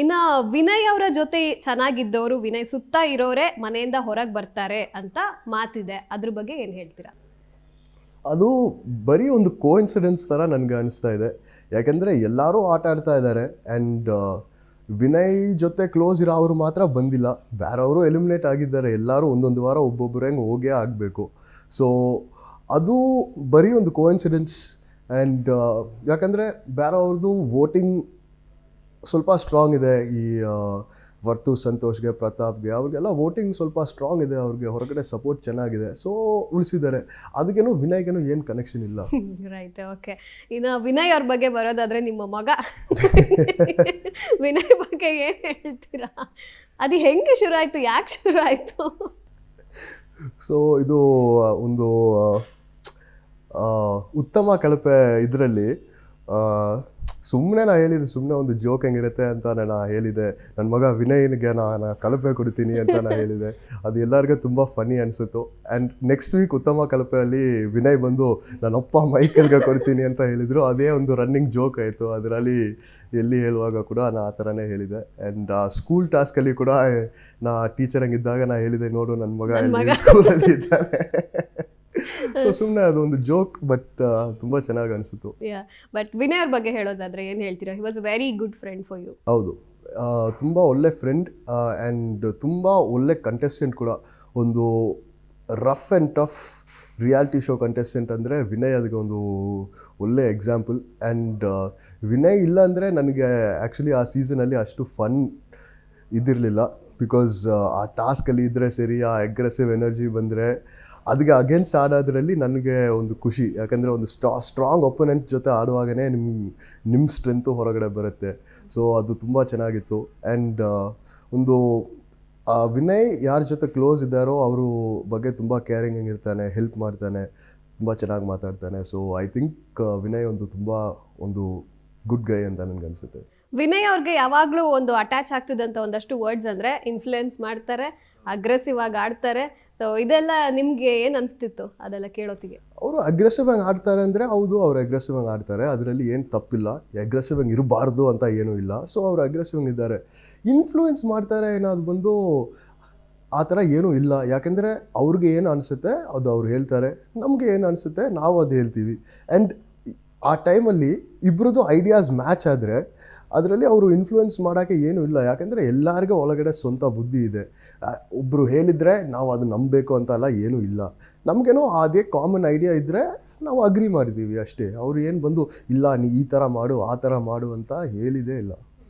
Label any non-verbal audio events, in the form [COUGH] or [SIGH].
ಇನ್ನ ವಿನಯ್ ಅವರ ಜೊತೆ ಚೆನ್ನಾಗಿದ್ದವರು, ವಿನಯ್ ಸುತ್ತ ಇರೋರೆ ಮನೆಯಿಂದ ಹೊರಗೆ ಬರ್ತಾರೆ ಅಂತ ಮಾತಿದೆ. ಅದ್ರ ಬಗ್ಗೆ ಏನು ಹೇಳ್ತೀರಾ? ಅದು ಬರೀ ಒಂದು ಕೋ ಇನ್ಸಿಡೆನ್ಸ್ ಥರ ನನಗೆ ಅನಿಸ್ತಾ ಇದೆ. ಯಾಕೆಂದರೆ ಎಲ್ಲರೂ ಆಟ ಆಡ್ತಾ ಇದ್ದಾರೆ ಆ್ಯಂಡ್ ವಿನಯ್ ಜೊತೆ ಕ್ಲೋಸ್ ಇರೋ ಅವರು ಮಾತ್ರ ಬಂದಿಲ್ಲ. ಬೇರೆಯವರು ಎಲಿಮಿನೇಟ್ ಆಗಿದ್ದಾರೆ. ಎಲ್ಲರೂ ಒಂದೊಂದು ವಾರ ಒಬ್ಬೊಬ್ಬರು ಹೆಂಗೆ ಹೋಗೇ ಆಗಬೇಕು. ಸೊ ಅದು ಬರೀ ಒಂದು ಕೋ ಇನ್ಸಿಡೆನ್ಸ್ ಆ್ಯಂಡ್ ಯಾಕಂದರೆ ಬೇರೆಯವ್ರದ್ದು ವೋಟಿಂಗ್ ಸ್ವಲ್ಪ ಸ್ಟ್ರಾಂಗ್ ಇದೆ ಈ ವರ್ತು ಸಂತೋಷ್ಗೆ ಪ್ರತಾಪ್ಗೆ ಅವ್ರಿಗೆಲ್ಲ ವೋಟಿಂಗ್ ಸ್ವಲ್ಪ ಸ್ಟ್ರಾಂಗ್ ಇದೆ ಅವ್ರಿಗೆ ಹೊರಗಡೆ ಸಪೋರ್ಟ್ ಚೆನ್ನಾಗಿದೆ. ಸೊ ಉಳಿಸಿದ್ದಾರೆ. ಅದಕ್ಕೇನು ವಿನಯ್ಗೇನು ಏನು ಕನೆಕ್ಷನ್ ಇಲ್ಲ. [LAUGHS] ರೈಟ್ ಓಕೆ ಇನ್ನು ವಿನಯ್ ಅವ್ರ ಬಗ್ಗೆ ಬರೋದಾದ್ರೆ ನಿಮ್ಮ ಮಗ. [LAUGHS] ವಿನಯ್ ಬಗ್ಗೆ ಏನು ಹೇಳ್ತೀರಾ? ಅದು ಹೆಂಗೆ ಶುರು ಆಯಿತು ಯಾಕೆ ಶುರು ಆಯಿತು ಸೊ ಇದು ಒಂದು ಉತ್ತಮ ಕಳಪೆ ಇದರಲ್ಲಿ ಸುಮ್ಮನೆ ನಾನು ಹೇಳಿದೆ ಸುಮ್ಮನೆ ಒಂದು ಜೋಕ್ ಹೆಂಗಿರುತ್ತೆ ಅಂತ ನಾನು ಹೇಳಿದೆ. ನನ್ನ ಮಗ ವಿನಯ್ನಿಗೆ ನಾನು ಕಲಪೆ ಕೊಡ್ತೀನಿ ಅಂತ ನಾನು ಹೇಳಿದೆ. ಅದು ಎಲ್ಲರಿಗೂ ತುಂಬ ಫನಿ ಅನಿಸುತ್ತು. ಆ್ಯಂಡ್ ನೆಕ್ಸ್ಟ್ ವೀಕ್ ಉತ್ತಮ ಕಲಪೆಯಲ್ಲಿ ವಿನಯ್ ಬಂದು ನನ್ನಪ್ಪ ಮೈಕಲ್ಗೆ ಕೊಡ್ತೀನಿ ಅಂತ ಹೇಳಿದರು. ಅದೇ ಒಂದು ರನ್ನಿಂಗ್ ಜೋಕ್ ಆಯಿತು. ಅದರಲ್ಲಿ ಎಲ್ಲಿ ಹೇಳುವಾಗ ಕೂಡ ನಾನು ಆ ಥರನೇ ಹೇಳಿದೆ. ಆ್ಯಂಡ್ ಸ್ಕೂಲ್ ಟಾಸ್ಕಲ್ಲಿ ಕೂಡ ನಾ ಟೀಚರ್ ಹಂಗಿದ್ದಾಗ ನಾನು ಹೇಳಿದೆ ನೋಡು ನನ್ನ ಮಗ ಸ್ಕೂಲಲ್ಲಿ ಇದ್ದಾನೆ. ಸೊ [LAUGHS] ಸುಮ್ಮನೆ ಅದೊಂದು ಜೋಕ್ ಬಟ್ ತುಂಬಾ ಚೆನ್ನಾಗಿ ಅನಿಸಿತು ಬಟ್ ವಿನಯ್ ಅವ್ರ ಬಗ್ಗೆ ಹೇಳೋದಾದ್ರೆ ಏನು ಹೇಳ್ತೀರಾ? He was very good friend for you ಹೌದು. ತುಂಬ ಒಳ್ಳೆ ಫ್ರೆಂಡ್ ಆ್ಯಂಡ್ ತುಂಬ ಒಳ್ಳೆ ಕಂಟೆಸ್ಟೆಂಟ್ ಕೂಡ. ಒಂದು rough and tough reality show contestant ಅಂದರೆ ವಿನಯ್ ಅದಕ್ಕೆ ಒಂದು ಒಳ್ಳೆ ಎಕ್ಸಾಂಪಲ್ ಆ್ಯಂಡ್ ವಿನಯ್ ಇಲ್ಲ ಅಂದರೆ ನನಗೆ ಆ್ಯಕ್ಚುಲಿ ಆ ಸೀಸನಲ್ಲಿ ಅಷ್ಟು ಫನ್ ಇದಿರಲಿಲ್ಲ. ಬಿಕಾಸ್ ಆ ಟಾಸ್ಕಲ್ಲಿ ಇದ್ದರೆ ಸರಿ ಆ ಅಗ್ರೆಸಿವ್ ಎನರ್ಜಿ ಬಂದರೆ ಅದಕ್ಕೆ ಅಗೇನ್ಸ್ಟ್ ಆಡೋದ್ರಲ್ಲಿ ನನಗೆ ಒಂದು ಖುಷಿ. ಯಾಕಂದರೆ ಒಂದು ಸ್ಟಾ ಸ್ಟ್ರಾಂಗ್ ಒಪೊನೆಂಟ್ ಜೊತೆ ಆಡುವಾಗನೇ ನಿಮ್ಮ ನಿಮ್ಮ ಸ್ಟ್ರೆಂತು ಹೊರಗಡೆ ಬರುತ್ತೆ. ಸೊ ಅದು ತುಂಬ ಚೆನ್ನಾಗಿತ್ತು. ಆ್ಯಂಡ್ ಒಂದು ವಿನಯ್ ಯಾರ ಜೊತೆ ಕ್ಲೋಸ್ ಇದ್ದಾರೋ ಅವರು ಬಗ್ಗೆ ತುಂಬ ಕೇರಿಂಗ್ ಇರ್ತಾನೆ ಹೆಲ್ಪ್ ಮಾಡ್ತಾನೆ, ತುಂಬ ಚೆನ್ನಾಗಿ ಮಾತಾಡ್ತಾನೆ. ಸೊ ಐ ಥಿಂಕ್ ವಿನಯ್ ಒಂದು ತುಂಬ ಒಂದು ಗುಡ್ ಗೈ ಅಂತ ನನಗೆ ಅನಿಸುತ್ತೆ. ವಿನಯ್ ಅವ್ರಿಗೆ ಯಾವಾಗಲೂ ಒಂದು ಅಟ್ಯಾಚ್ ಆಗ್ತಿದ್ದಂಥ ಒಂದಷ್ಟು ವರ್ಡ್ಸ್ ಅಂದರೆ ಇನ್ಫ್ಲುಯೆನ್ಸ್ ಮಾಡ್ತಾರೆ ಅಗ್ರೆಸಿವ್ ಆಗಿ ಆಡ್ತಾರೆ. ಸೊ ಇದೆಲ್ಲ ನಿಮಗೆ ಏನು ಅನಿಸ್ತಿತ್ತು ಅದೆಲ್ಲ ಕೇಳೋತಿಗೆ ಅವರು ಅಗ್ರೆಸಿವ್ ಆಗಿ ಆಡ್ತಾರೆ ಅಂದರೆ ಹೌದು, ಅವ್ರು ಅಗ್ರೆಸಿವ್ ಆಗಿ ಆಡ್ತಾರೆ. ಅದರಲ್ಲಿ ಏನು ತಪ್ಪಿಲ್ಲ. ಅಗ್ರೆಸಿವ್ ಆಗಿ ಇರಬಾರ್ದು ಅಂತ ಏನೂ ಇಲ್ಲ. ಸೊ ಅವ್ರು ಅಗ್ರೆಸಿವ್ ಇದ್ದಾರೆ. ಇನ್ಫ್ಲೂಯೆನ್ಸ್ ಮಾಡ್ತಾರೆ ಏನಾದ್ರು ಬಂದು ಆ ಥರ ಏನೂ ಇಲ್ಲ. ಯಾಕೆಂದರೆ ಅವ್ರಿಗೆ ಏನು ಅನಿಸುತ್ತೆ ಅದು ಅವ್ರು ಹೇಳ್ತಾರೆ. ನಮಗೆ ಏನು ಅನಿಸುತ್ತೆ ನಾವು ಅದು ಹೇಳ್ತೀವಿ. ಆ್ಯಂಡ್ ಆ ಟೈಮಲ್ಲಿ ಇಬ್ಬರದ್ದು ಐಡಿಯಾಸ್ ಮ್ಯಾಚ್ ಆದರೆ ಅದರಲ್ಲಿ ಅವರು ಇನ್ಫ್ಲೂಯೆನ್ಸ್ ಮಾಡೋಕ್ಕೆ ಏನೂ ಇಲ್ಲ. ಯಾಕೆಂದರೆ ಎಲ್ಲರಿಗೂ ಒಳಗಡೆ ಸ್ವಂತ ಬುದ್ಧಿ ಇದೆ. ಒಬ್ಬರು ಹೇಳಿದರೆ ನಾವು ಅದು ನಂಬಬೇಕು ಅಂತ ಅಲ್ಲ ಏನೂ ಇಲ್ಲ. ನಮಗೇನೋ ಅದೇ ಕಾಮನ್ ಐಡಿಯಾ ಇದ್ದರೆ ನಾವು ಅಗ್ರಿ ಮಾಡಿದ್ದೀವಿ ಅಷ್ಟೇ. ಅವ್ರು ಏನು ಬಂದು, ಇಲ್ಲ, ನೀ ಈ ಥರ ಮಾಡು, ಆ ಥರ ಮಾಡು ಅಂತ ಹೇಳಿದೇ ಇಲ್ಲ.